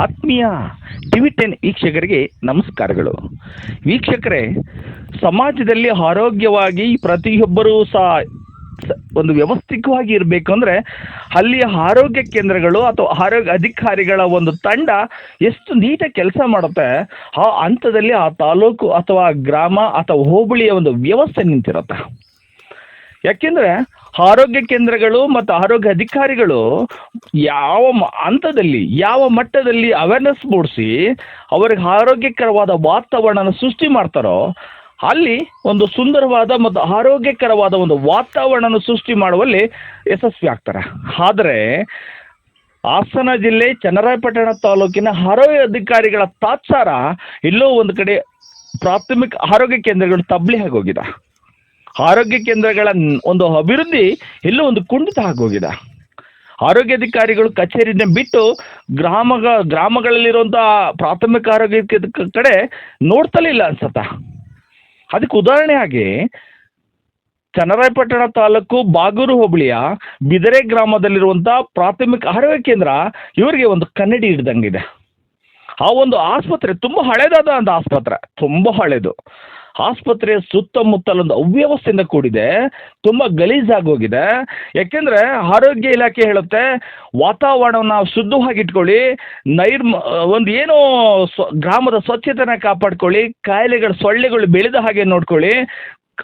ಆತ್ಮೀಯ TV ten ವೀಕ್ಷಕರಿಗೆ ನಮಸ್ಕಾರಗಳು. ವೀಕ್ಷಕರೇ, ಸಮಾಜದಲ್ಲಿ ಆರೋಗ್ಯವಾಗಿ ಪ್ರತಿಯೊಬ್ಬರೂ ಸಹ ಒಂದು ವ್ಯವಸ್ಥಿತವಾಗಿ ಇರಬೇಕು ಅಂದರೆ ಅಲ್ಲಿಯ ಆರೋಗ್ಯ ಕೇಂದ್ರಗಳು ಅಥವಾ ಆರೋಗ್ಯ ಅಧಿಕಾರಿಗಳ ಒಂದು ತಂಡ ಎಷ್ಟು ನೀಟಾಗಿ ಕೆಲಸ ಮಾಡುತ್ತೆ, ಆ ಹಂತದಲ್ಲಿ ಆ ತಾಲೂಕು ಅಥವಾ ಗ್ರಾಮ ಅಥವಾ ಹೋಬಳಿಯ ಒಂದು ವ್ಯವಸ್ಥೆ ನಿಂತಿರುತ್ತೆ. ಯಾಕೆಂದ್ರೆ ಆರೋಗ್ಯ ಕೇಂದ್ರಗಳು ಮತ್ತು ಆರೋಗ್ಯ ಅಧಿಕಾರಿಗಳು ಯಾವ ಹಂತದಲ್ಲಿ, ಯಾವ ಮಟ್ಟದಲ್ಲಿ ಅವೇರ್ನೆಸ್ ಮೂಡಿಸಿ ಅವರಿಗೆ ಆರೋಗ್ಯಕರವಾದ ವಾತಾವರಣನ ಸೃಷ್ಟಿ ಮಾಡ್ತಾರೋ, ಅಲ್ಲಿ ಒಂದು ಸುಂದರವಾದ ಮತ್ತು ಆರೋಗ್ಯಕರವಾದ ಒಂದು ವಾತಾವರಣನ ಸೃಷ್ಟಿ ಮಾಡುವಲ್ಲಿ ಯಶಸ್ವಿ ಆಗ್ತಾರೆ. ಆದರೆ ಹಾಸನ ಜಿಲ್ಲೆ ಚನ್ನರಾಯಪಟ್ಟಣ ತಾಲೂಕಿನ ಆರೋಗ್ಯ ಅಧಿಕಾರಿಗಳ ತಾತ್ಸಾರ ಎಲ್ಲೋ ಒಂದು ಕಡೆ ಪ್ರಾಥಮಿಕ ಆರೋಗ್ಯ ಕೇಂದ್ರಗಳು ತಬ್ಲಿ ಆಗೋಗಿದೆ ಆರೋಗ್ಯ ಕೇಂದ್ರಗಳ ಒಂದು ಅಭಿವೃದ್ಧಿ ಎಲ್ಲೋ ಒಂದು ಕುಂಠಿತ ಆಗೋಗಿದೆ. ಆರೋಗ್ಯಾಧಿಕಾರಿಗಳು ಕಚೇರಿನ ಬಿಟ್ಟು ಗ್ರಾಮ ಗ್ರಾಮಗಳಲ್ಲಿರುವಂಥ ಪ್ರಾಥಮಿಕ ಆರೋಗ್ಯ ಕಡೆ ನೋಡ್ತಲೇ ಇಲ್ಲ ಅನ್ಸತ್ತ. ಅದಕ್ಕೆ ಉದಾಹರಣೆಯಾಗಿ ಚನ್ನರಾಯಪಟ್ಟಣ ತಾಲೂಕು ಬಾಗೂರು ಹೋಬಳಿಯ ಬಿದರೆ ಗ್ರಾಮದಲ್ಲಿರುವಂಥ ಪ್ರಾಥಮಿಕ ಆರೋಗ್ಯ ಕೇಂದ್ರ ಇವರಿಗೆ ಒಂದು ಕನ್ನಡಿ ಹಿಡ್ದಂಗಿದೆ. ಆ ಒಂದು ಆಸ್ಪತ್ರೆ ತುಂಬ ಹಳೇದಾದ ಒಂದು ಆಸ್ಪತ್ರೆ, ತುಂಬ ಹಳೇದು. ಆಸ್ಪತ್ರೆಯ ಸುತ್ತಮುತ್ತಲೊಂದು ಅವ್ಯವಸ್ಥೆಯಿಂದ ಕೂಡಿದೆ. ತುಂಬ ಗಲೀಜಾಗೋಗಿದೆ. ಯಾಕೆಂದರೆ ಆರೋಗ್ಯ ಇಲಾಖೆ ಹೇಳುತ್ತೆ, ವಾತಾವರಣವನ್ನು ಶುದ್ಧವಾಗಿಟ್ಕೊಳ್ಳಿ, ನೈರ್ಮ, ಒಂದು ಏನು ಗ್ರಾಮದ ಸ್ವಚ್ಛತೆನ ಕಾಪಾಡ್ಕೊಳ್ಳಿ, ಕಾಯಿಲೆಗಳ, ಸೊಳ್ಳೆಗಳು ಬೆಳೆದ ಹಾಗೆ ನೋಡ್ಕೊಳ್ಳಿ,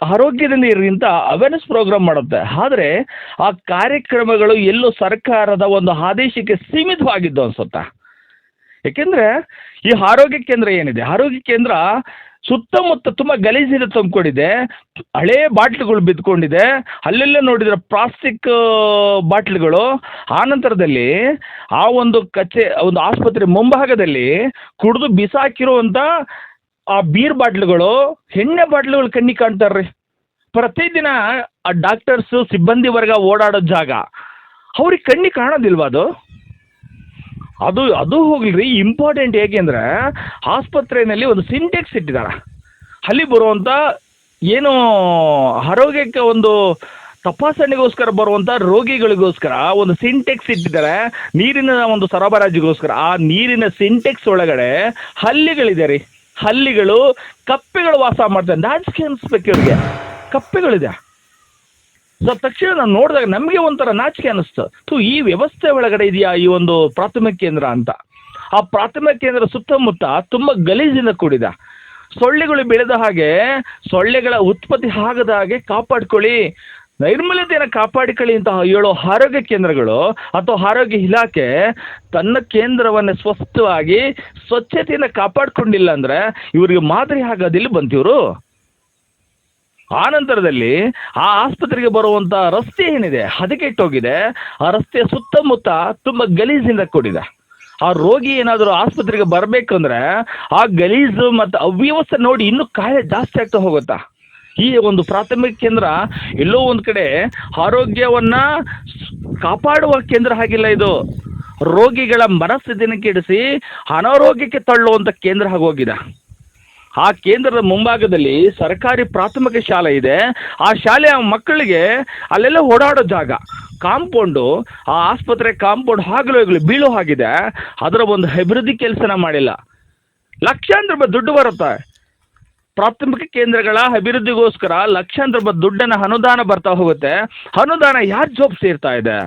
ಆರೋಗ್ಯದಿಂದ ಇರಿಂತ ಅವೇರ್ನೆಸ್ ಪ್ರೋಗ್ರಾಮ್ ಮಾಡುತ್ತೆ. ಆದರೆ ಆ ಕಾರ್ಯಕ್ರಮಗಳು ಎಲ್ಲೋ ಸರ್ಕಾರದ ಒಂದು ಆದೇಶಕ್ಕೆ ಸೀಮಿತವಾಗಿದ್ದು ಅನ್ಸುತ್ತ? ಯಾಕೆಂದ್ರೆ ಈ ಆರೋಗ್ಯ ಕೇಂದ್ರ ಏನಿದೆ? ಆರೋಗ್ಯ ಕೇಂದ್ರ ಸುತ್ತಮುತ್ತ ತುಂಬ ಗಲೀಜಿನ ತುಂಬಿಕೊಂಡಿದೆ ಹಳೇ ಬಾಟ್ಲುಗಳು ಬಿದ್ದುಕೊಂಡಿದೆ ಅಲ್ಲೆಲ್ಲ ನೋಡಿದ್ರೆ ಪ್ಲಾಸ್ಟಿಕ್ ಬಾಟ್ಲುಗಳು. ಆ ನಂತರದಲ್ಲಿ ಆ ಒಂದು ಕಚೆ ಒಂದು ಆಸ್ಪತ್ರೆ ಮುಂಭಾಗದಲ್ಲಿ ಕುಡಿದು ಬಿಸಾಕಿರುವಂಥ ಆ ಬೀರ್ ಬಾಟ್ಲುಗಳು, ಎಣ್ಣೆ ಬಾಟ್ಲುಗಳು ಕಣ್ಣಿಗೆ ಕಾಣ್ತಾರ್ರಿ. ಪ್ರತಿದಿನ ಆ ಡಾಕ್ಟರ್ಸು, ಸಿಬ್ಬಂದಿ ವರ್ಗ ಓಡಾಡೋ ಜಾಗ. ಅವ್ರಿಗೆ ಕಣ್ಣಿಗೆ ಕಾಣೋದಿಲ್ವಾ ಅದು? ಅದು ಅದು ಹೋಗ್ಲಿ ಇಂಪಾರ್ಟೆಂಟ್ ಹೇಗೆ ಅಂದರೆ ಆಸ್ಪತ್ರೆಯಲ್ಲಿ ಒಂದು ಸಿಂಟೆಕ್ಸ್ ಇಟ್ಟಿದ್ದಾರೆ. ಅಲ್ಲಿ ಬರುವಂಥ ಏನು ಆರೋಗ್ಯಕ್ಕೆ ಒಂದು ತಪಾಸಣೆಗೋಸ್ಕರ ಬರುವಂಥ ರೋಗಿಗಳಿಗೋಸ್ಕರ ಒಂದು ಸಿಂಟೆಕ್ಸ್ ಇಟ್ಟಿದ್ದಾರೆ. ನೀರಿನ ಒಂದು ಸರಬರಾಜಿಗೋಸ್ಕರ. ಆ ನೀರಿನ ಸಿಂಟೆಕ್ಸ್ ಒಳಗಡೆ ಹಲ್ಲಿಗಳಿದೆ ರೀ. ಹಲ್ಲಿಗಳು ಕಪ್ಪೆಗಳು ವಾಸ ಮಾಡ್ತಾರೆ ನಾಚಿಕೆ ಅನಿಸ್ಬೇಕು ಇವ್ರಿಗೆ. ಕಪ್ಪೆಗಳಿದೆ. ಸೊ ತಕ್ಷಣ ನೋಡಿದಾಗ ನಮಗೆ ಒಂಥರ ನಾಚಿಕೆ ಅನ್ನಿಸ್ತು ಸೊ ಈ ವ್ಯವಸ್ಥೆ ಒಳಗಡೆ ಇದೆಯಾ ಈ ಒಂದು ಪ್ರಾಥಮಿಕ ಕೇಂದ್ರ ಅಂತ. ಆ ಪ್ರಾಥಮಿಕ ಕೇಂದ್ರ ಸುತ್ತಮುತ್ತ ತುಂಬ ಗಲೀಜಿಂದ ಕೂಡಿದ. ಸೊಳ್ಳೆಗಳು ಬೆಳೆದ ಹಾಗೆ ಸೊಳ್ಳೆಗಳ ಉತ್ಪತ್ತಿ ಆಗದ ಹಾಗೆ ಕಾಪಾಡ್ಕೊಳ್ಳಿ. ನೈರ್ಮಲ್ಯತೆಯನ್ನು ಕಾಪಾಡಿಕೊಳ್ಳಿ ಅಂತ ಹೇಳೋ ಆರೋಗ್ಯ ಕೇಂದ್ರಗಳು ಅಥವಾ ಆರೋಗ್ಯ ಇಲಾಖೆ ತನ್ನ ಕೇಂದ್ರವನ್ನು ಸ್ವಸ್ಥವಾಗಿ ಸ್ವಚ್ಛತೆಯನ್ನು ಕಾಪಾಡ್ಕೊಂಡಿಲ್ಲ ಅಂದ್ರೆ ಇವರಿಗೆ ಮಾದರಿ ಆಗೋದಿಲ್ಲ ಬಂತಿವರು. ಆ ನಂತರದಲ್ಲಿ ಆ ಆಸ್ಪತ್ರೆಗೆ ಬರುವಂಥ ರಸ್ತೆ ಏನಿದೆ, ಹದಗೆಟ್ಟೋಗಿದೆ, ಆ ರಸ್ತೆಯ ಸುತ್ತಮುತ್ತ ತುಂಬ ಗಲೀಜಿಂದ ಕೂಡಿದೆ. ಆ ರೋಗಿ ಏನಾದರೂ ಆಸ್ಪತ್ರೆಗೆ ಬರಬೇಕಂದ್ರೆ ಆ ಗಲೀಜು ಮತ್ತು ಅವ್ಯವಸ್ಥೆ ನೋಡಿ ಇನ್ನೂ ಕಾಯಿಲೆ ಜಾಸ್ತಿ ಆಗ್ತಾ ಹೋಗುತ್ತಾ? ಈ ಒಂದು ಪ್ರಾಥಮಿಕ ಕೇಂದ್ರ ಎಲ್ಲೋ ಒಂದು ಕಡೆ ಆರೋಗ್ಯವನ್ನು ಕಾಪಾಡುವ ಕೇಂದ್ರ ಆಗಿಲ್ಲ ಇದು. ರೋಗಿಗಳ ಮನಸ್ಥಿತಿನ ಕೆಡಿಸಿ ಅನಾರೋಗ್ಯಕ್ಕೆ ತಳ್ಳುವಂಥ ಕೇಂದ್ರ ಆಗೋಗಿದೆ ಆ ಕೇಂದ್ರದ ಮುಂಭಾಗದಲ್ಲಿ ಸರ್ಕಾರಿ ಪ್ರಾಥಮಿಕ ಶಾಲೆ ಇದೆ. ಆ ಶಾಲೆಯ ಮಕ್ಕಳಿಗೆ ಅಲ್ಲೆಲ್ಲ ಓಡಾಡೋ ಜಾಗ. ಕಾಂಪೌಂಡು, ಆ ಆಸ್ಪತ್ರೆ ಕಾಂಪೌಂಡ್ ಹಾಗಲು ಹೋಗಲು ಬೀಳೋ ಹಾಗಿದೆ. ಅದರ ಒಂದು ಅಭಿವೃದ್ಧಿ ಕೆಲಸನ ಮಾಡಿಲ್ಲ. ಲಕ್ಷಾಂತರ ರೂಪಾಯಿ ದುಡ್ಡು ಬರುತ್ತೆ. ಪ್ರಾಥಮಿಕ ಕೇಂದ್ರಗಳ ಅಭಿವೃದ್ಧಿಗೋಸ್ಕರ ಲಕ್ಷಾಂತರ ರೂಪಾಯಿ ದುಡ್ಡನ್ನು ಅನುದಾನ ಬರ್ತಾ ಹೋಗುತ್ತೆ. ಅನುದಾನ ಯಾರು ಜೋಬ್ ಸೇರ್ತಾ ಇದೆ?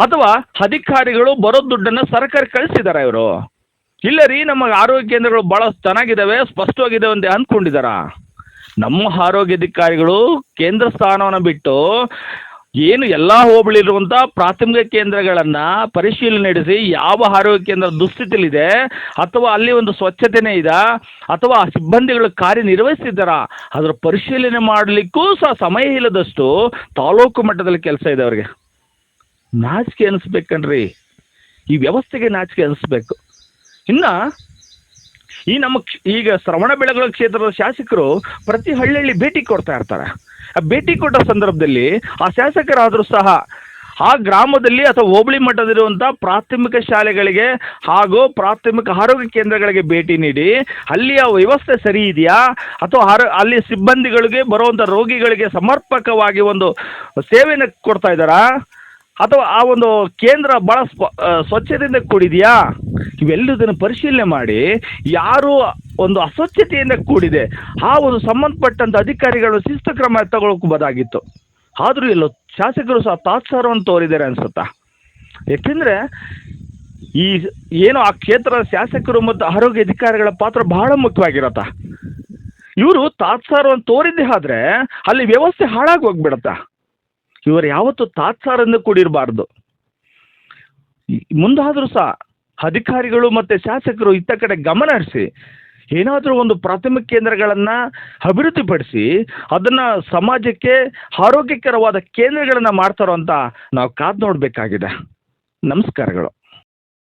ಅಥವಾ ಅಧಿಕಾರಿಗಳು ಬರೋ ದುಡ್ಡನ್ನು ಸರ್ಕಾರ ಕಳಿಸಿದ್ದಾರೆ ಇವರು? ಇಲ್ಲ ರೀ, ನಮ್ಮ ಆರೋಗ್ಯ ಕೇಂದ್ರಗಳು ಭಾಳ ಚೆನ್ನಾಗಿದ್ದಾವೆ ಸ್ಪಷ್ಟವಾಗಿದ್ದಾವೆ ಅಂತ ಅಂದ್ಕೊಂಡಿದ್ದಾರಾ ನಮ್ಮ ಆರೋಗ್ಯ ಅಧಿಕಾರಿಗಳು ಕೇಂದ್ರ ಸ್ಥಾನವನ್ನು ಬಿಟ್ಟು ಏನು ಎಲ್ಲ ಹೋಬಳಿರುವಂಥ ಪ್ರಾಥಮಿಕ ಕೇಂದ್ರಗಳನ್ನು ಪರಿಶೀಲನೆ ನಡೆಸಿ ಯಾವ ಆರೋಗ್ಯ ಕೇಂದ್ರ ದುಸ್ಥಿತಿಲಿದೆ ಅಥವಾ ಅಲ್ಲಿ ಒಂದು ಸ್ವಚ್ಛತೆನೇ ಇದೆ ಅಥವಾ ಆ ಸಿಬ್ಬಂದಿಗಳು ಕಾರ್ಯನಿರ್ವಹಿಸ್ತಿದ್ದಾರಾ ಅದರ ಪರಿಶೀಲನೆ ಮಾಡಲಿಕ್ಕೂ ಸಹ ಸಮಯ ಇಲ್ಲದಷ್ಟು ತಾಲೂಕು ಮಟ್ಟದಲ್ಲಿ ಕೆಲಸ ಇದೆ ಅವರಿಗೆ. ನಾಚಿಕೆ ಅನಿಸ್ಬೇಕನ್ರಿ ಈ ವ್ಯವಸ್ಥೆಗೆ ನಾಚಿಕೆ ಅನಿಸ್ಬೇಕು ಇನ್ನು ಈ ನಮ್ಮ ಈಗ ಶ್ರವಣ ಬೆಳಗೊಳ ಕ್ಷೇತ್ರದ ಶಾಸಕರು ಪ್ರತಿ ಹಳ್ಳಿಯಲ್ಲಿ ಭೇಟಿ ಕೊಡ್ತಾ ಇರ್ತಾರೆ. ಆ ಭೇಟಿ ಕೊಟ್ಟ ಸಂದರ್ಭದಲ್ಲಿ ಆ ಶಾಸಕರಾದರೂ ಸಹ ಆ ಗ್ರಾಮದಲ್ಲಿ ಅಥವಾ ಹೋಬಳಿ ಮಟ್ಟದಲ್ಲಿರುವಂಥ ಪ್ರಾಥಮಿಕ ಶಾಲೆಗಳಿಗೆ ಹಾಗೂ ಪ್ರಾಥಮಿಕ ಆರೋಗ್ಯ ಕೇಂದ್ರಗಳಿಗೆ ಭೇಟಿ ನೀಡಿ ಅಲ್ಲಿಯ ವ್ಯವಸ್ಥೆ ಸರಿ ಇದೆಯಾ? ಅಥವಾ ಆರೋ, ಅಲ್ಲಿ ಸಿಬ್ಬಂದಿಗಳಿಗೆ ಬರುವಂಥ ರೋಗಿಗಳಿಗೆ ಸಮರ್ಪಕವಾಗಿ ಒಂದು ಸೇವೆಯನ್ನು ಕೊಡ್ತಾ ಇದ್ದಾರಾ? ಅಥವಾ ಆ ಒಂದು ಕೇಂದ್ರ ಆ, ಸ್ವಚ್ಛತೆಯಿಂದ ಕೂಡಿದೆಯಾ? ಇವೆಲ್ಲದನ್ನು ಪರಿಶೀಲನೆ ಮಾಡಿ ಯಾರು ಒಂದು ಅಸ್ವಚ್ಛತೆಯಿಂದ ಕೂಡಿದೆ ಆ ಒಂದು ಸಂಬಂಧಪಟ್ಟಂತ ಅಧಿಕಾರಿಗಳು ಶಿಸ್ತು ಕ್ರಮ ತಗೊಳ್ಕೋಬೋದಾಗಿತ್ತು ಆದರೂ ಎಲ್ಲೋ ಶಾಸಕರು ಸಹ ತಾತ್ಸಾರವನ್ನು ತೋರಿದ್ದಾರೆ ಅನ್ಸುತ್ತಾ? ಯಾಕೆಂದ್ರೆ ಈ ಏನು ಆ ಕ್ಷೇತ್ರದ ಶಾಸಕರು ಮತ್ತು ಆರೋಗ್ಯ ಅಧಿಕಾರಿಗಳ ಪಾತ್ರ ಬಹಳ ಮುಖ್ಯವಾಗಿರತ್ತ? ಇವರು ತಾತ್ಸಾರವನ್ನು ತೋರಿದ್ದೇ ಆದ್ರೆ ಅಲ್ಲಿ ವ್ಯವಸ್ಥೆ ಹಾಳಾಗಿ ಹೋಗ್ಬಿಡತ್ತ? ಇವರು ಯಾವತ್ತೂ ತಾತ್ಸಾರದಿಂದ ಕೂಡಿರಬಾರ್ದು. ಮುಂದಾದರೂ ಸಹ ಅಧಿಕಾರಿಗಳು ಮತ್ತು ಶಾಸಕರು ಇತ್ತ ಕಡೆ ಗಮನ ಹರಿಸಿ, ಏನಾದರೂ ಒಂದು ಪ್ರಾಥಮಿಕ ಕೇಂದ್ರಗಳನ್ನು ಅಭಿವೃದ್ಧಿಪಡಿಸಿ, ಅದನ್ನು ಸಮಾಜಕ್ಕೆ ಆರೋಗ್ಯಕರವಾದ ಕೇಂದ್ರಗಳನ್ನು ಮಾಡ್ತಾರೋ ಅಂತ ನಾವು ಕಾದು ನೋಡಬೇಕಾಗಿದೆ. ನಮಸ್ಕಾರಗಳು.